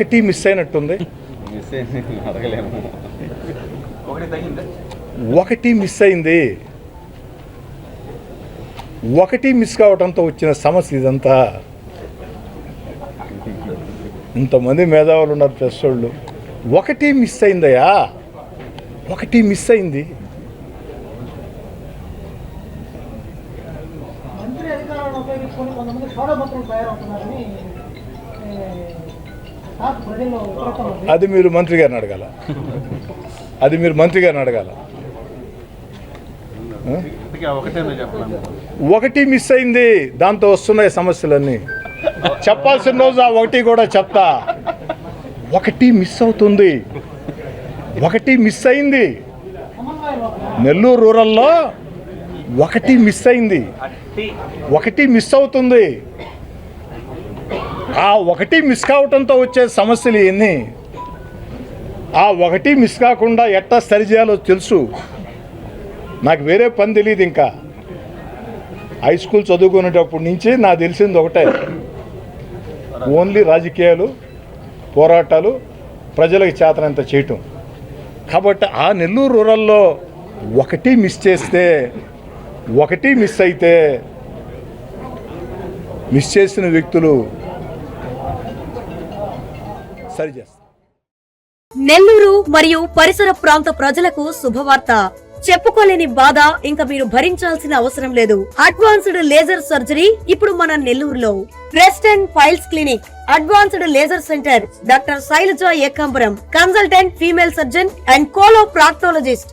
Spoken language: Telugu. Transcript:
ఒకటి మిస్ అయినట్టుంది. ఒకటి మిస్ అయింది. ఒకటి మిస్ కావడంతో వచ్చిన సమస్య ఇదంతా. ఇంతమంది మేధావులు ఉన్నారు ప్రెస్ వాళ్ళు ఒకటి మిస్ అయిందయ్యా. ఒకటి మిస్ అయింది. మంత్రి అధికారాలను ఉపయోగించుకొని కొంతమంది తయారవుతున్నారని అది మీరు మంత్రి గారిని అడగాల. అది మీరు మంత్రి గారిని అడగాల. ఒకటి మిస్ అయింది. దాంతో వస్తున్నాయి సమస్యలన్నీ. చెప్పాల్సిన రోజు ఆ ఒకటి కూడా చెప్తా. ఒకటి మిస్ అవుతుంది. ఒకటి మిస్ అయింది. నెల్లూరు రూరల్లో ఒకటి మిస్ అయింది. ఒకటి మిస్ అవుతుంది. ఆ ఒకటి మిస్ కావటంతో వచ్చే సమస్యలు ఎన్ని? ఆ ఒకటి మిస్ కాకుండా ఎట్టా సరి చేయాలో తెలుసు. నాకు వేరే పని తెలియదు ఇంకా. హై స్కూల్ చదువుకునేటప్పటి నుంచి నాకు తెలిసింది ఒకటే. ఓన్లీ రాజకీయాలు పోరాటాలు ప్రజలకు చేతనంత చేయటం. కాబట్టి ఆ నెల్లూరు రూరల్లో ఒకటి మిస్ చేస్తే ఒకటి మిస్ అయితే మిస్ చేసిన వ్యక్తులు సరి నెల్లూరు మరియు పరిసర ప్రాంత ప్రజలకు శుభవార్త. చెప్పుకోలేని బాధ ఇంకా మీరు భరించాల్సిన అవసరం లేదు. అడ్వాన్స్డ్ లేజర్ సర్జరీ ఇప్పుడు మన నెల్లూరులో. Breast and piles clinic advanced laser centre doctor Sailaja Ekambaram consultant female surgeon and coloproctologist.